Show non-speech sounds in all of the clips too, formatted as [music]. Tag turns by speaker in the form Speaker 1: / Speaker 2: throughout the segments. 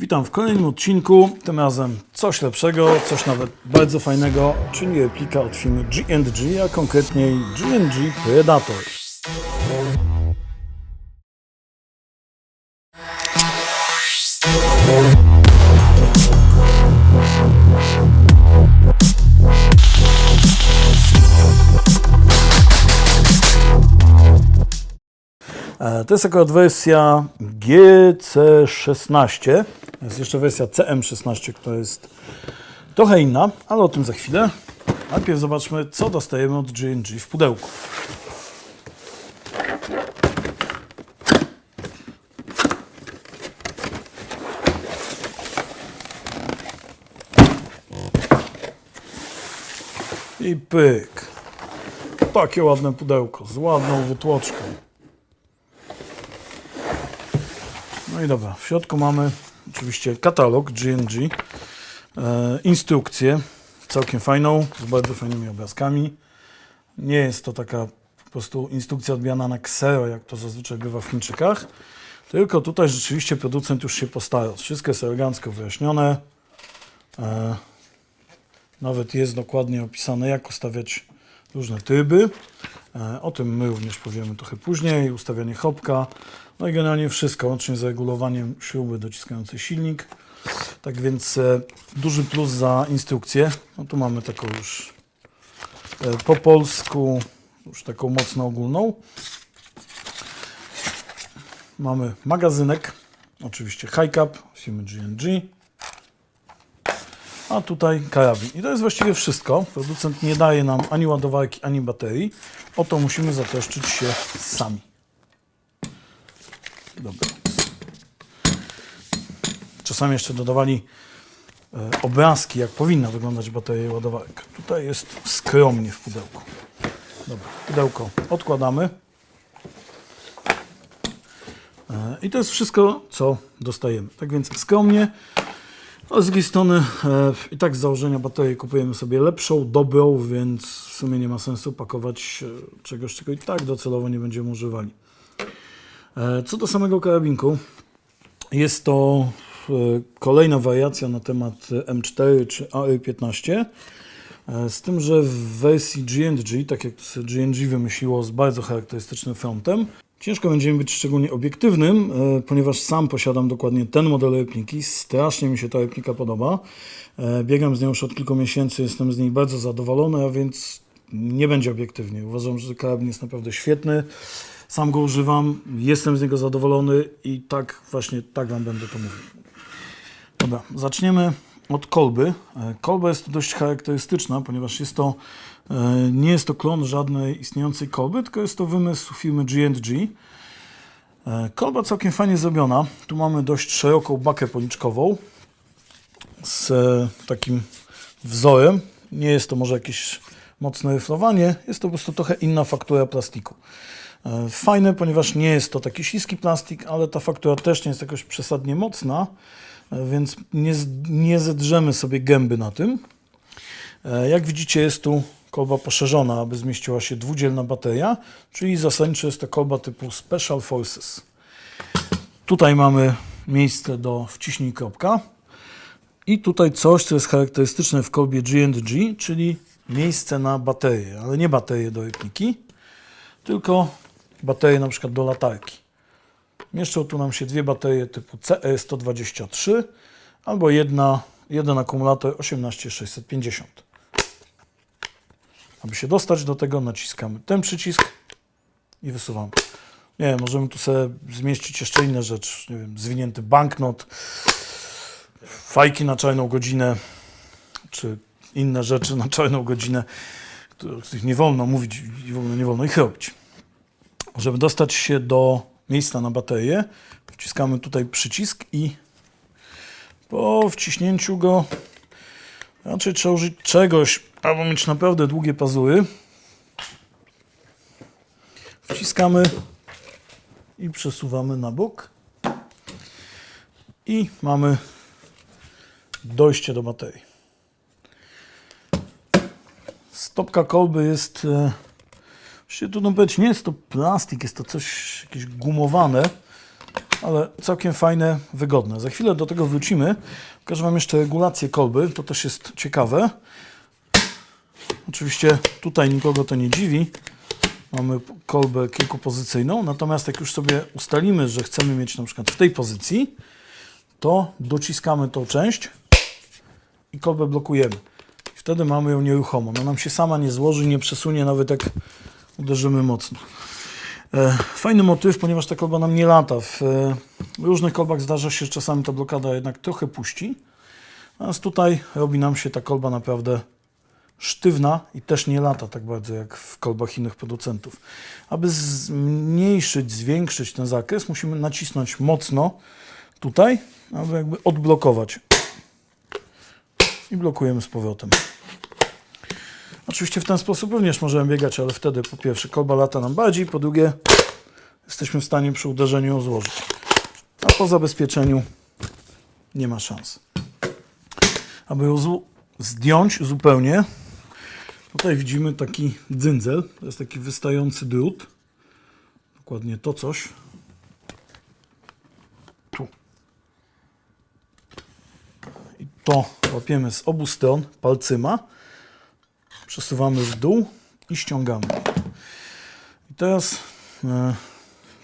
Speaker 1: Witam w kolejnym odcinku, tym razem coś lepszego, coś nawet bardzo fajnego, czyli replika od firmy G&G, a konkretniej G&G Predator. E, To jest akurat wersja GC16. Jest jeszcze wersja CM16, która jest trochę inna, ale o tym za chwilę. Najpierw zobaczmy, co dostajemy od G&G w pudełku. I pyk. Takie ładne pudełko z ładną wytłoczką. No i dobra, w środku mamy oczywiście katalog G&G, e, instrukcję całkiem fajną, z bardzo fajnymi obrazkami. Nie jest to taka po prostu instrukcja odbijana na ksero, jak to zazwyczaj bywa w Chińczykach, tylko tutaj rzeczywiście producent już się postarał. Wszystko jest elegancko wyjaśnione. E, nawet jest dokładnie opisane, jak ustawiać różne tryby. E, O tym my również powiemy trochę później. Ustawianie chopka. No i generalnie wszystko, łącznie z regulowaniem śruby dociskającej silnik. Tak więc e, duży plus za instrukcję. No tu mamy taką już e, po polsku, już taką mocno ogólną. Mamy magazynek, oczywiście high cap firmy G&G. A tutaj karabin. I to jest właściwie wszystko. Producent nie daje nam ani ładowarki, ani baterii. O to musimy zatroszczyć się sami. Dobra. Czasami jeszcze dodawali e, obrazki, jak powinna wyglądać bateria i ładowarka. Tutaj jest skromnie w pudełku. Dobra, pudełko odkładamy. E, I to jest wszystko, co dostajemy. Tak więc skromnie, a z drugiej strony e, i tak z założenia baterii kupujemy sobie lepszą, dobrą, więc w sumie nie ma sensu pakować e, czegoś, czego i tak docelowo nie będziemy używali. E, co do samego karabinku, jest to e, kolejna wariacja na temat M4 czy AR-15. E, Z tym, że w wersji G&G, tak jak to G&G wymyśliło z bardzo charakterystycznym frontem, ciężko będzie mi być szczególnie obiektywnym, e, ponieważ sam posiadam dokładnie ten model repliki. Strasznie mi się ta replika podoba. E, Biegam z nią już od kilku miesięcy, jestem z niej bardzo zadowolony, a więc nie będzie obiektywnie. Uważam, że karabin jest naprawdę świetny. Sam go używam, jestem z niego zadowolony i tak właśnie tak Wam będę to mówił. Dobra, zaczniemy od kolby. E, Kolba jest dość charakterystyczna, ponieważ jest to, nie jest to klon żadnej istniejącej kolby, tylko jest to wymysł firmy G&G. E, Kolba całkiem fajnie zrobiona. Tu mamy dość szeroką bakę policzkową z e, takim wzorem. Nie jest to może jakieś mocne ryflowanie, jest to po prostu trochę inna faktura plastiku. E, Fajne, ponieważ nie jest to taki śliski plastik, ale ta faktura też nie jest jakoś przesadnie mocna, e, więc nie, nie zedrzemy sobie gęby na tym. E, Jak widzicie jest tu kolba poszerzona, aby zmieściła się dwudzielna bateria, czyli zasadniczo jest to kolba typu Special Forces. Tutaj mamy miejsce do wciśnij kropka i tutaj coś, co jest charakterystyczne w kolbie G&G, czyli miejsce na baterię, ale nie baterię do repliki, tylko baterie na przykład do latarki. Mieszczą tu nam się dwie baterie typu CE123 albo jedna, jeden akumulator 18650. Aby się dostać do tego, naciskamy ten przycisk i wysuwamy. Nie wiem, możemy tu sobie zmieścić jeszcze inne rzeczy. Nie wiem, zwinięty banknot, fajki na czarną godzinę, czy inne rzeczy na czarną godzinę, których nie wolno mówić i w ogóle nie wolno ich robić. Żeby dostać się do miejsca na baterię, wciskamy tutaj przycisk i po wciśnięciu go raczej trzeba użyć czegoś, albo mieć naprawdę długie pazury. Wciskamy i przesuwamy na bok i mamy dojście do baterii. Stopka kolby jest e, Właściwie trudno powiedzieć, nie jest to plastik, jest to coś jakieś gumowane. ale całkiem fajne, wygodne. Za chwilę do tego wrócimy. Pokażę Wam jeszcze regulację kolby, to też jest ciekawe. Oczywiście tutaj nikogo to nie dziwi. Mamy kolbę kilkupozycyjną, natomiast jak już sobie ustalimy, że chcemy mieć na przykład w tej pozycji, to dociskamy tą część i kolbę blokujemy. Wtedy mamy ją nieruchomo. No nam się sama nie złoży, nie przesunie, nawet jak uderzymy mocno. E, Fajny motyw, ponieważ ta kolba nam nie lata. W e, różnych kolbach zdarza się, że czasami ta blokada jednak trochę puści. Natomiast tutaj robi nam się ta kolba naprawdę sztywna i też nie lata tak bardzo jak w kolbach innych producentów. Aby zmniejszyć, zwiększyć ten zakres, musimy nacisnąć mocno tutaj, aby jakby odblokować. I blokujemy z powrotem. Oczywiście w ten sposób również możemy biegać, ale wtedy po pierwsze kolba lata nam bardziej, po drugie jesteśmy w stanie przy uderzeniu ją złożyć. A po zabezpieczeniu nie ma szans. Aby ją zdjąć zupełnie, tutaj widzimy taki dzyndzel, to jest taki wystający drut. Dokładnie to coś. Tu. I to łapiemy z obu stron palcyma przesuwamy w dół i ściągamy. I teraz e,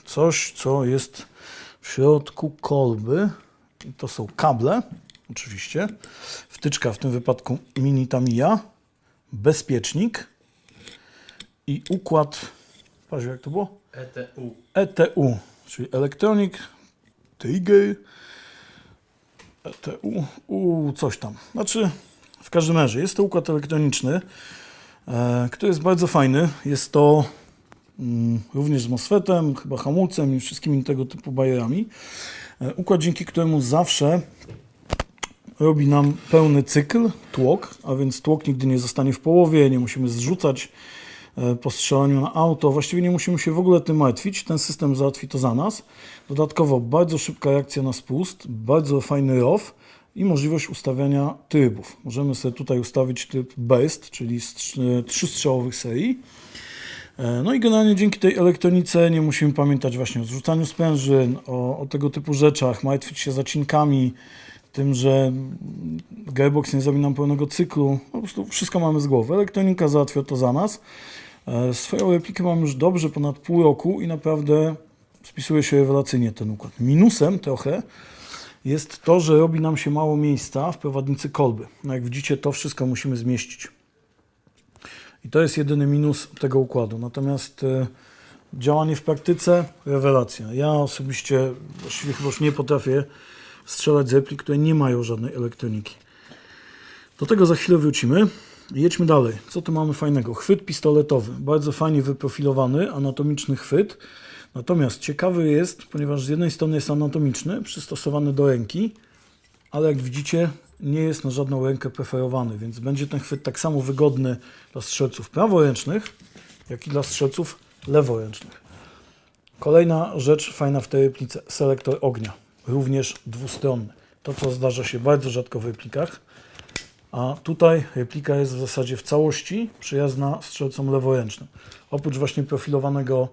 Speaker 1: coś, co jest w środku kolby. I to są kable, oczywiście. Wtyczka, w tym wypadku mini Tamiya, bezpiecznik i układ, patrz jak to było?
Speaker 2: ETU.
Speaker 1: ETU, czyli Electronic Trigger ETU, u, coś tam. Znaczy, w każdym razie, jest to układ elektroniczny, e, który jest bardzo fajny. Jest to mm, również z MOSFETem, chyba hamulcem i wszystkimi tego typu bajerami. E, układ, dzięki któremu zawsze robi nam pełny cykl, tłok, a więc tłok nigdy nie zostanie w połowie, nie musimy zrzucać e, po strzelaniu na auto. Właściwie nie musimy się w ogóle tym martwić, ten system załatwi to za nas. Dodatkowo bardzo szybka reakcja na spust, bardzo fajny ROW i możliwość ustawiania trybów. Możemy sobie tutaj ustawić tryb Burst, czyli strz- trzystrzałowych serii. E, No i generalnie dzięki tej elektronice nie musimy pamiętać właśnie o zrzucaniu sprężyn, o, o tego typu rzeczach, martwić się zacinkami, tym, że Gearbox nie zrobi nam pełnego cyklu. Po prostu wszystko mamy z głowy. Elektronika załatwia to za nas. E, Swoją replikę mam już dobrze ponad pół roku i naprawdę spisuje się rewelacyjnie ten układ. Minusem trochę jest to, że robi nam się mało miejsca w prowadnicy kolby. No jak widzicie, to wszystko musimy zmieścić. I to jest jedyny minus tego układu. Natomiast e, działanie w praktyce, rewelacja. Ja osobiście właściwie chyba już nie potrafię strzelać z replik, które nie mają żadnej elektroniki. Do tego za chwilę wrócimy. Jedźmy dalej. Co tu mamy fajnego? Chwyt pistoletowy. Bardzo fajnie wyprofilowany, anatomiczny chwyt. Natomiast ciekawy jest, ponieważ z jednej strony jest anatomiczny, przystosowany do ręki, ale jak widzicie, nie jest na żadną rękę preferowany, więc będzie ten chwyt tak samo wygodny dla strzelców praworęcznych, jak i dla strzelców leworęcznych. Kolejna rzecz fajna w tej replice, selektor ognia, również dwustronny. To, co zdarza się bardzo rzadko w replikach, a tutaj replika jest w zasadzie w całości przyjazna strzelcom leworęcznym. Oprócz właśnie profilowanego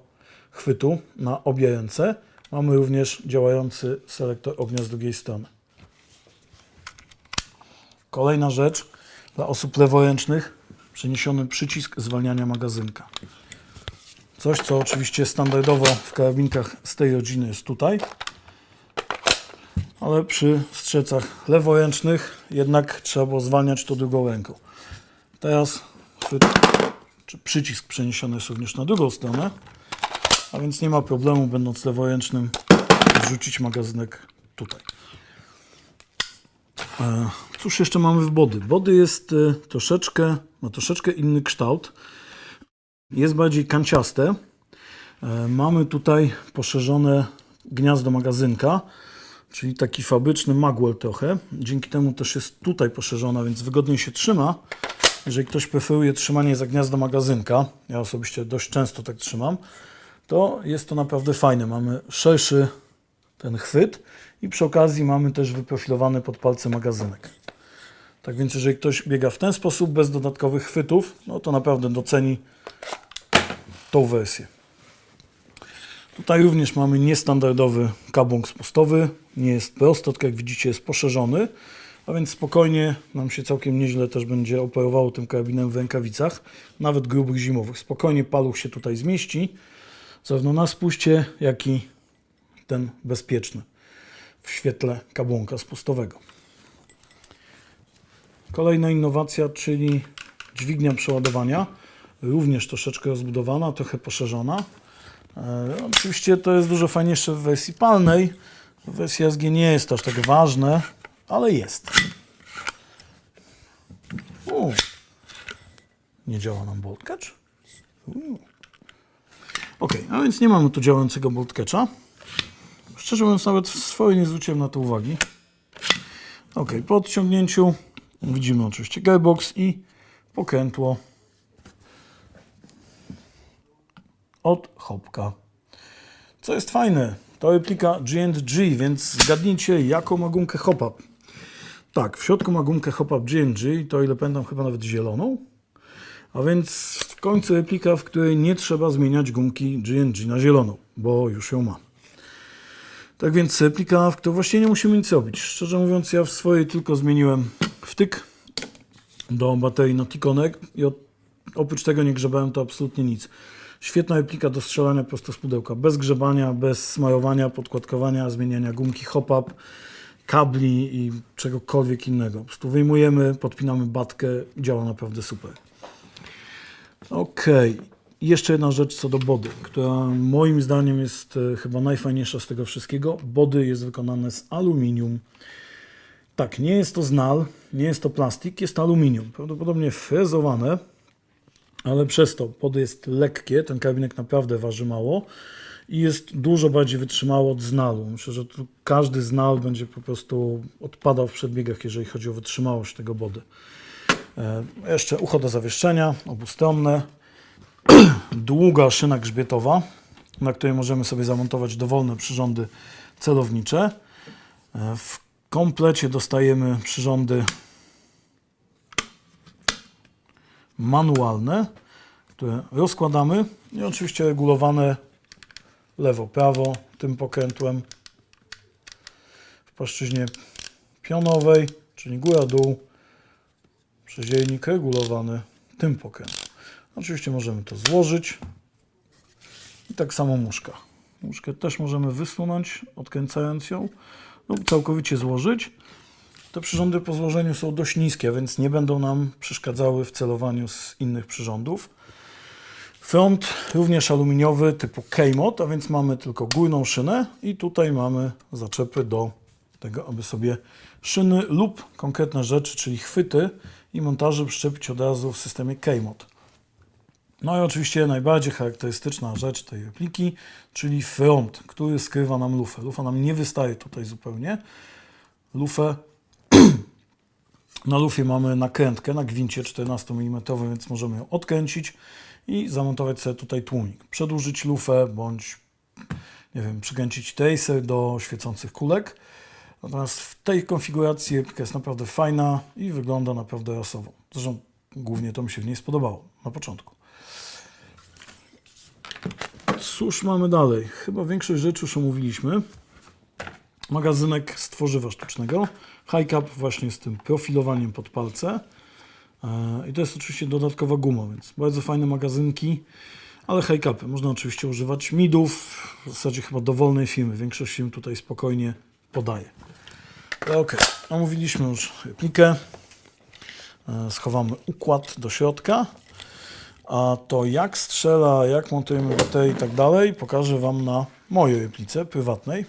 Speaker 1: chwytu na obie ręce, mamy również działający selektor ognia z drugiej strony. Kolejna rzecz dla osób leworęcznych, przeniesiony przycisk zwalniania magazynka. Coś, co oczywiście standardowo w karabinkach z tej rodziny jest tutaj, ale przy strzecach leworęcznych jednak trzeba było zwalniać to drugą ręką. Teraz chwyt, czy przycisk przeniesiony jest również na drugą stronę, a więc nie ma problemu, będąc leworęcznym, wrzucić magazynek tutaj. E, Cóż jeszcze mamy w body? Body jest e, troszeczkę, ma troszeczkę inny kształt. Jest bardziej kanciaste. E, Mamy tutaj poszerzone gniazdo magazynka, czyli taki fabryczny magwell trochę. Dzięki temu też jest tutaj poszerzona, więc wygodniej się trzyma. Jeżeli ktoś preferuje trzymanie za gniazdo magazynka, ja osobiście dość często tak trzymam, to jest to naprawdę fajne. Mamy szerszy ten chwyt i przy okazji mamy też wyprofilowany pod palce magazynek. Tak więc jeżeli ktoś biega w ten sposób, bez dodatkowych chwytów, no to naprawdę doceni tą wersję. Tutaj również mamy niestandardowy kabung spustowy. Nie jest prosty, tak jak widzicie jest poszerzony, a więc spokojnie nam się całkiem nieźle też będzie operowało tym karabinem w rękawicach, nawet grubych zimowych. Spokojnie paluch się tutaj zmieści, zarówno na spuście, jak i ten bezpieczny w świetle kabłonka spustowego. Kolejna innowacja, czyli dźwignia przeładowania, również troszeczkę rozbudowana, trochę poszerzona. E, oczywiście to jest dużo fajniejsze w wersji palnej. W wersji SG nie jest aż tak ważne, ale jest. U. Nie działa nam bolt catch. Ok, a więc nie mamy tu działającego bolt catcha. Szczerze mówiąc, nawet swoje nie zwróciłem na to uwagi. Ok, po odciągnięciu widzimy oczywiście gearbox i pokrętło od Hopka. Co jest fajne, to replika G&G, więc zgadnijcie jaką gumkę hop-up. Tak, w środku ma gumkę hop-up G&G, to ile pamiętam chyba nawet zieloną. A więc w końcu replika, w której nie trzeba zmieniać gumki G&G na zieloną, bo już ją ma. Tak więc replika, w której właściwie nie musimy nic robić. Szczerze mówiąc, ja w swojej tylko zmieniłem wtyk do baterii Notikonek i od, oprócz tego nie grzebałem to absolutnie nic. Świetna replika do strzelania prosto z pudełka, bez grzebania, bez smarowania, podkładkowania, zmieniania gumki hop-up, kabli i czegokolwiek innego. Po prostu wyjmujemy, podpinamy batkę, działa naprawdę super. Ok, i jeszcze jedna rzecz co do body, która moim zdaniem jest e, chyba najfajniejsza z tego wszystkiego. Body jest wykonane z aluminium. Tak, nie jest to znal, nie jest to plastik, jest aluminium. Prawdopodobnie frezowane, ale przez to body jest lekkie, ten karabinek naprawdę waży mało i jest dużo bardziej wytrzymały od znalu. Myślę, że każdy znal będzie po prostu odpadał w przedbiegach, jeżeli chodzi o wytrzymałość tego body. E, jeszcze ucho do zawieszczenia, obustronne. [clears throat] Długa szyna grzbietowa, na której możemy sobie zamontować dowolne przyrządy celownicze. E, W komplecie dostajemy przyrządy manualne, które rozkładamy i oczywiście regulowane lewo, prawo tym pokrętłem w płaszczyźnie pionowej, czyli góra-dół, przeziejnik regulowany tym pokrętem. Oczywiście możemy to złożyć i tak samo muszka. Muszkę też możemy wysunąć, odkręcając ją lub całkowicie złożyć. Te przyrządy po złożeniu są dość niskie, więc nie będą nam przeszkadzały w celowaniu z innych przyrządów. Front również aluminiowy typu K-Mod, a więc mamy tylko górną szynę i tutaj mamy zaczepy do tego, aby sobie szyny lub konkretne rzeczy, czyli chwyty i montaże przyczepić od razu w systemie K-Mod. No i oczywiście najbardziej charakterystyczna rzecz tej repliki, czyli front, który skrywa nam lufę. Lufa nam nie wystaje tutaj zupełnie. Lufę na lufie mamy nakrętkę na gwincie 14 mm, więc możemy ją odkręcić i zamontować sobie tutaj tłumik. Przedłużyć lufę bądź nie wiem, przykręcić tracer do świecących kulek. Natomiast w tej konfiguracji jest naprawdę fajna i wygląda naprawdę rasowo. Zresztą głównie to mi się w niej spodobało na początku. Cóż mamy dalej? Chyba większość rzeczy już omówiliśmy. Magazynek z tworzywa sztucznego. High cap właśnie z tym profilowaniem pod palce. E, I to jest oczywiście dodatkowa guma, więc bardzo fajne magazynki, ale high capy. Można oczywiście używać midów, w zasadzie chyba dowolnej firmy. Większość firm tutaj spokojnie podaje. Ok, omówiliśmy już replikę. E, Schowamy układ do środka. A to jak strzela, jak montujemy baterię i tak dalej, pokażę Wam na mojej replice prywatnej.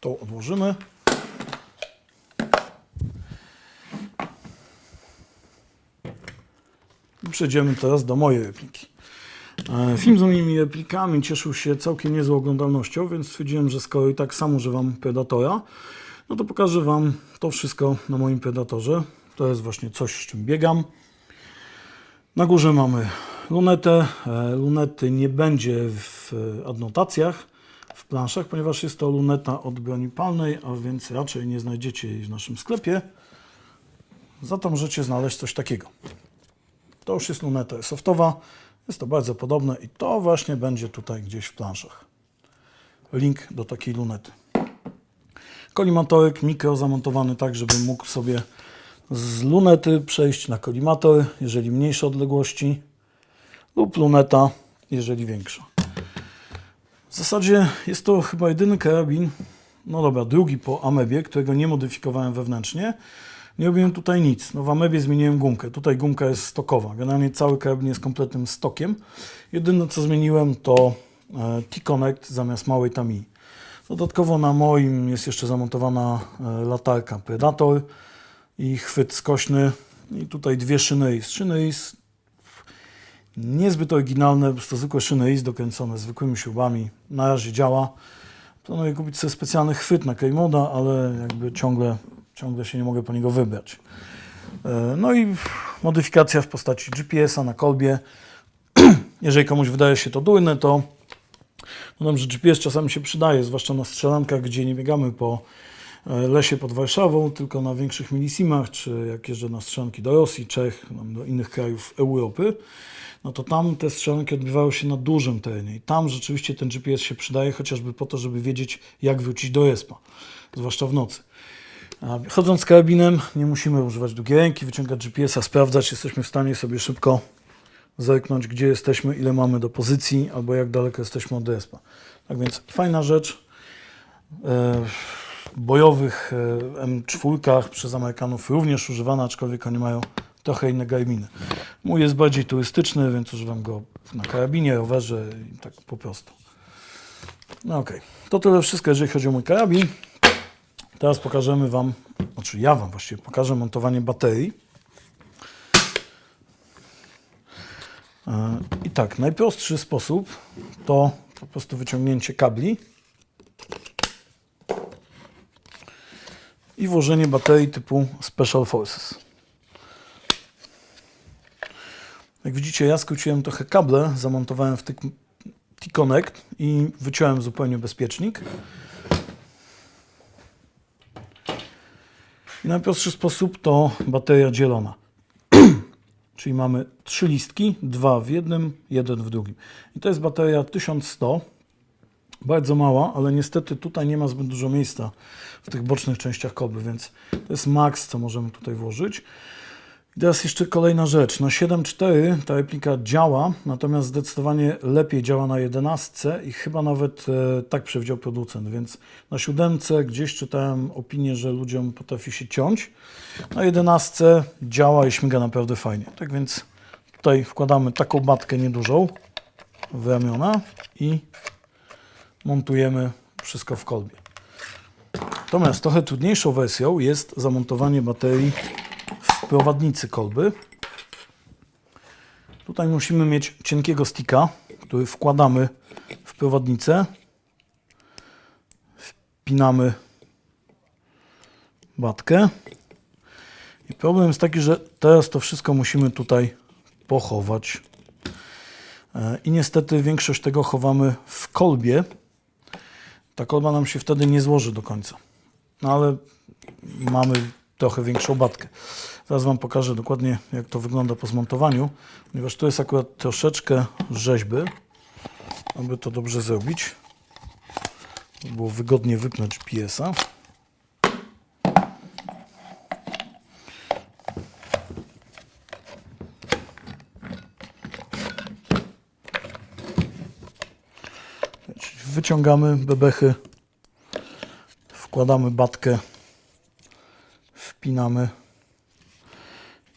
Speaker 1: To odłożymy. Przejdziemy teraz do mojej repliki. E, Film z moimi replikami cieszył się całkiem niezłą oglądalnością, więc stwierdziłem, że skoro i tak sam używam Predatora, no to pokażę Wam to wszystko na moim Predatorze. To jest właśnie coś, z czym biegam. Na górze mamy lunetę. E, Lunety nie będzie w e, adnotacjach, w planszach, ponieważ jest to luneta od broni palnej, a więc raczej nie znajdziecie jej w naszym sklepie. Za to możecie znaleźć coś takiego. To już jest luneta softowa. Jest to bardzo podobne i to właśnie będzie tutaj gdzieś w planszach. link do takiej lunety. Kolimatorek mikro zamontowany tak, żebym mógł sobie z lunety przejść na kolimator, jeżeli mniejsze odległości, lub luneta, jeżeli większa. W zasadzie jest to chyba jedyny karabin, no dobra, drugi po Amebie, którego nie modyfikowałem wewnętrznie. Nie robiłem tutaj nic. No w Amebie zmieniłem gumkę. Tutaj gumka jest stokowa. Generalnie cały karabin jest kompletnym stokiem. Jedyne co zmieniłem to e, T-Connect zamiast małej Tami. Dodatkowo na moim jest jeszcze zamontowana e, latarka Predator i chwyt skośny. I tutaj dwie szyny RIS. Szyny RIS niezbyt oryginalne, po zwykłe szyny RIS dokręcone zwykłymi śrubami. Na razie działa. Planuję kupić sobie specjalny chwyt na K-Moda, ale jakby ciągle, ciągle się nie mogę po niego wybrać. E, No i modyfikacja w postaci GPS-a na kolbie. [clears throat] Jeżeli komuś wydaje się to durne, to dodam, że GPS czasami się przydaje, zwłaszcza na strzelankach, gdzie nie biegamy po e, lesie pod Warszawą, tylko na większych milisimach, czy jak jeżdżę na strzelanki do Rosji, Czech, do innych krajów Europy, no to tam te strzelanki odbywają się na dużym terenie i tam rzeczywiście ten GPS się przydaje, chociażby po to, żeby wiedzieć, jak wrócić do respa, zwłaszcza w nocy. Chodząc z karabinem, nie musimy używać długiej ręki, wyciągać GPS-a, sprawdzać, jesteśmy w stanie sobie szybko zerknąć, gdzie jesteśmy, ile mamy do pozycji, albo jak daleko jesteśmy od respa. Tak więc fajna rzecz. E, W bojowych e, M4 przez Amerykanów również używana, aczkolwiek oni mają trochę inne karabiny. Mój jest bardziej turystyczny, więc używam go na karabinie, rowerze i tak po prostu. No okej, to tyle wszystko, jeżeli chodzi o mój karabin. Teraz pokażemy Wam, znaczy ja Wam właściwie pokażę montowanie baterii. E, I tak, najprostszy sposób to po prostu wyciągnięcie kabli i włożenie baterii typu Special Forces. Jak widzicie, ja skróciłem trochę kable, zamontowałem w T-Connect i wyciąłem zupełnie bezpiecznik. I najprostszy sposób to bateria dzielona. [clears throat] Czyli mamy trzy listki, dwa w jednym, jeden w drugim. I to jest bateria 1100, bardzo mała, ale niestety tutaj nie ma zbyt dużo miejsca w tych bocznych częściach kolby, więc to jest maks, co możemy tutaj włożyć. I teraz jeszcze kolejna rzecz. Na 7.4 ta replika działa, natomiast zdecydowanie lepiej działa na 11 i chyba nawet e, tak przewidział producent, więc na 7 gdzieś czytałem opinię, że ludziom potrafi się ciąć. Na 11 działa i śmiga naprawdę fajnie. Tak więc tutaj wkładamy taką batkę niedużą w ramiona i montujemy wszystko w kolbie. Natomiast trochę trudniejszą wersją jest zamontowanie baterii prowadnicy kolby. Tutaj musimy mieć cienkiego sticka, który wkładamy w prowadnicę. Wpinamy batkę. I problem jest taki, że teraz to wszystko musimy tutaj pochować. E, I niestety większość tego chowamy w kolbie. Ta kolba nam się wtedy nie złoży do końca. No ale mamy trochę większą batkę. Zaraz Wam pokażę dokładnie, jak to wygląda po zmontowaniu, ponieważ tu jest akurat troszeczkę rzeźby, aby to dobrze zrobić. Było wygodnie wypnąć PS-a. Wyciągamy bebechy, wkładamy batkę,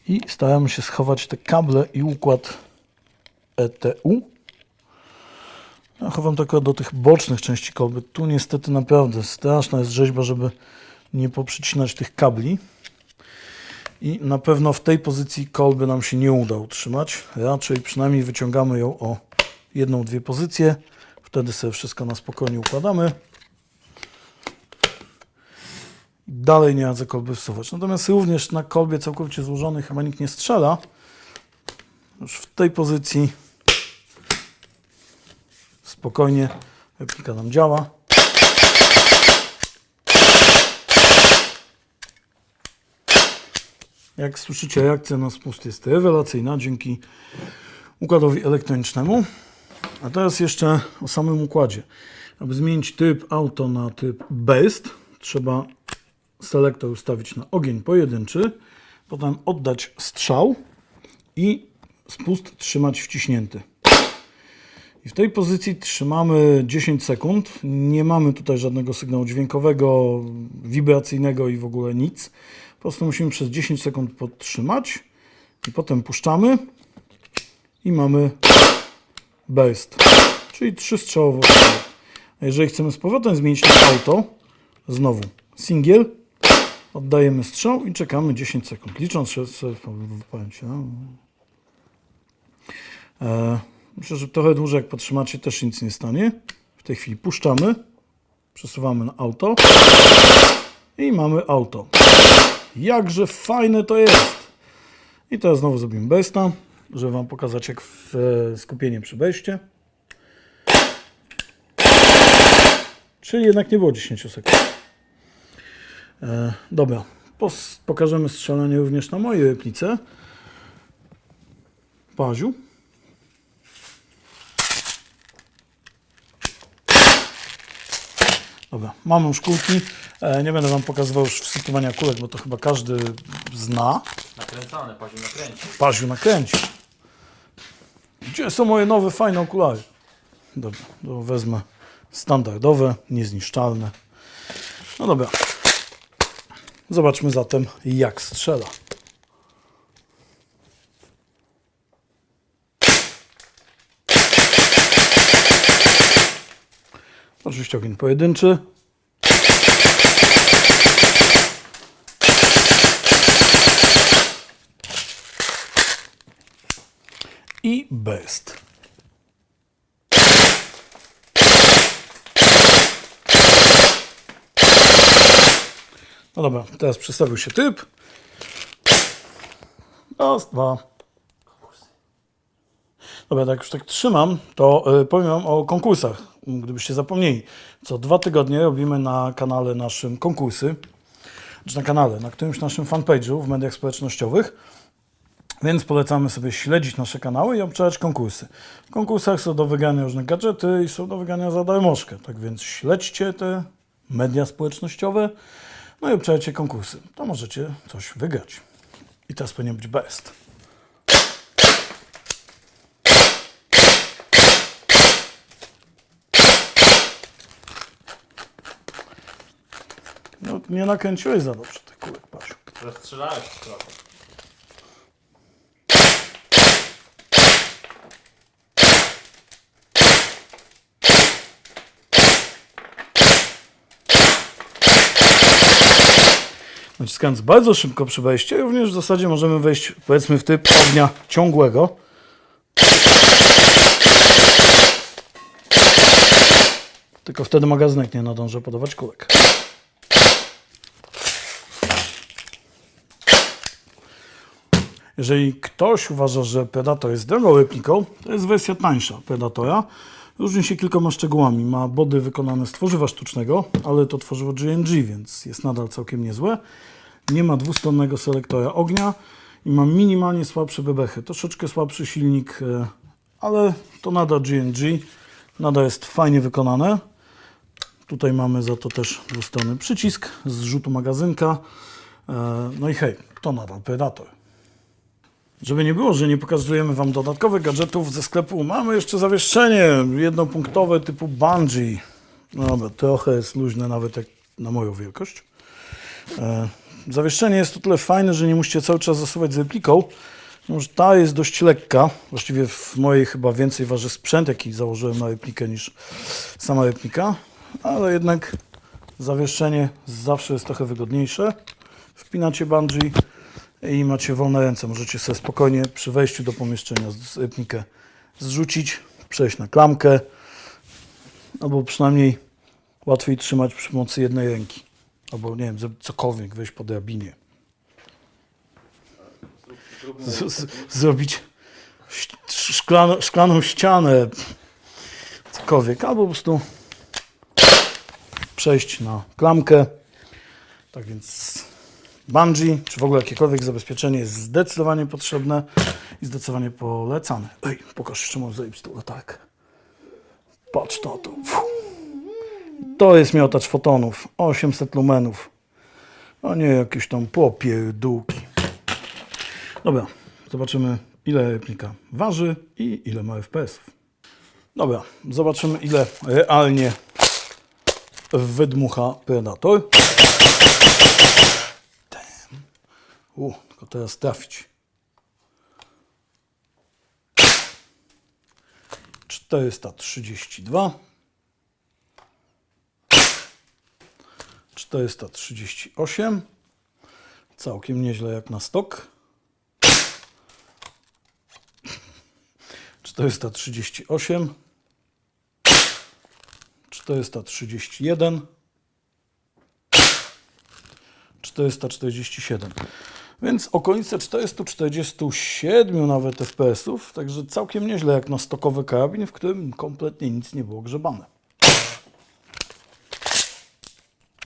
Speaker 1: i staramy się schować te kable i układ ETU. Ja chowam tylko do tych bocznych części kolby. Tu niestety naprawdę straszna jest rzeźba, żeby nie poprzycinać tych kabli. I na pewno w tej pozycji kolby nam się nie uda utrzymać. Raczej przynajmniej wyciągamy ją o jedną, dwie pozycje. Wtedy sobie wszystko na spokojnie układamy. Dalej nie radzę kolby wsuwać. Natomiast również na kolbie całkowicie złożonej chyba nikt nie strzela. Już w tej pozycji spokojnie replika nam działa. Jak słyszycie, reakcja na spust jest rewelacyjna dzięki układowi elektronicznemu. A teraz jeszcze o samym układzie. Aby zmienić typ auto na typ Best, trzeba selektor ustawić na ogień pojedynczy, potem oddać strzał i spust trzymać wciśnięty. I w tej pozycji trzymamy 10 sekund. Nie mamy tutaj żadnego sygnału dźwiękowego, wibracyjnego i w ogóle nic. Po prostu musimy przez 10 sekund podtrzymać i potem puszczamy i mamy burst, czyli trzystrzałowo. A jeżeli chcemy z powrotem zmienić na auto, znowu singiel, oddajemy strzał i czekamy 10 sekund, licząc się w pamięci. E, Myślę, że trochę dłużej jak potrzymacie też nic nie stanie. W tej chwili puszczamy, przesuwamy na auto i mamy auto. Jakże fajne to jest! I teraz znowu zrobimy besta, żeby Wam pokazać jak w, e, skupienie przy beście. Czyli jednak nie było 10 sekund. E, dobra, pokażemy strzelanie również na mojej replice. Paziu. Dobra, mamy już kulki. E, nie będę Wam pokazywał już wsypywania kulek, bo to chyba każdy zna.
Speaker 2: Nakręcane, paziu nakręci.
Speaker 1: Paziu nakręci. Gdzie są moje nowe, fajne okulary? Dobra, to wezmę standardowe, niezniszczalne. No dobra. Zobaczmy zatem, jak strzela. Oczywiście ogień pojedynczy. i best. No dobra, teraz przedstawił się typ. Raz, dwa. Dobra, tak już tak trzymam, to y, powiem Wam o konkursach, gdybyście zapomnieli. Co dwa tygodnie robimy na kanale naszym konkursy, czy na kanale, na którymś naszym fanpage'u w mediach społecznościowych. Więc polecamy sobie śledzić nasze kanały i obczać konkursy. W konkursach są do wygrania różne gadżety i są do wygrania za darmożkę. Tak więc śledźcie te media społecznościowe, no i obczajcie konkursy. To możecie coś wygrać. I teraz powinien być best. No, nie nakręciłeś za dobrze tych kulek, Pasiu.
Speaker 2: Rozstrzelałeś trochę.
Speaker 1: Naciskając bardzo szybko przy wejściu, również w zasadzie możemy wejść powiedzmy w typ ognia ciągłego. Tylko wtedy magazynek nie nadąży podawać kulek. Jeżeli ktoś uważa, że Predator jest drogą to jest wersja tańsza Predatora. Różni się kilkoma szczegółami. Ma body wykonane z tworzywa sztucznego, ale to tworzywo GNG, więc jest nadal całkiem niezłe. Nie ma dwustronnego selektora ognia i ma minimalnie słabsze bebechy. Troszeczkę słabszy silnik, e, ale to nadal GNG. Nadal jest fajnie wykonane. Tutaj mamy za to też dwustronny przycisk z zrzutu magazynka. E, No i hej, to nadal Predator. Żeby nie było, że nie pokazujemy Wam dodatkowych gadżetów ze sklepu, mamy jeszcze zawieszenie jednopunktowe typu bungee. No trochę jest luźne nawet jak na moją wielkość. E, zawieszenie jest o tyle fajne, że nie musicie cały czas zasuwać z repliką. Może ta jest dość lekka. Właściwie w mojej chyba więcej waży sprzęt, jaki założyłem na replikę niż sama replika. Ale jednak zawieszenie zawsze jest trochę wygodniejsze. Wpinacie bungee i macie wolne ręce. Możecie sobie spokojnie przy wejściu do pomieszczenia z replikę zrzucić, przejść na klamkę, albo przynajmniej łatwiej trzymać przy pomocy jednej ręki. Albo nie wiem, cokolwiek, wejść po drabinie. Z, z, zrobić szklano, szklaną ścianę, cokolwiek, albo po prostu przejść na klamkę. Tak więc bungee, czy w ogóle jakiekolwiek zabezpieczenie jest zdecydowanie potrzebne i zdecydowanie polecane. Ej, pokaż jeszcze mam zajebistą latarkę. Patrz to. Fuh. To jest miotacz fotonów, 800 lumenów, a nie jakieś tam popierdółki. Dobra, zobaczymy ile replika waży i ile ma FPS-ów. Dobra, zobaczymy ile realnie wydmucha Predator. U, tylko teraz trafić. 432 438 Całkiem nieźle jak na stok. 438 431 447 więc okolice 447 nawet FPS-ów, także całkiem nieźle jak na stokowy karabin, w którym kompletnie nic nie było grzebane.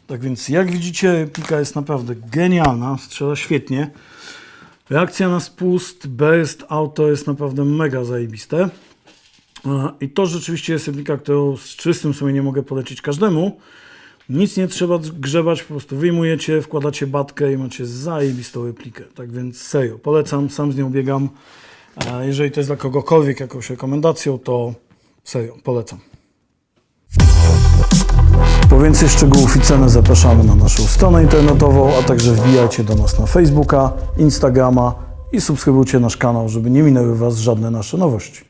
Speaker 1: Tak więc jak widzicie replika jest naprawdę genialna, strzela świetnie. Reakcja na spust, burst, auto jest naprawdę mega zajebiste. E, I to rzeczywiście jest replika, którą z czystym sumieniem mogę polecić każdemu. Nic nie trzeba grzebać, po prostu wyjmujecie, wkładacie batkę i macie zajebistą replikę. Tak więc serio, polecam, sam z nią biegam. Jeżeli to jest dla kogokolwiek jakąś rekomendacją, to serio, polecam. Po więcej szczegółów i ceny zapraszamy na naszą stronę internetową, a także wbijajcie do nas na Facebooka, Instagrama i subskrybujcie nasz kanał, żeby nie minęły Was żadne nasze nowości.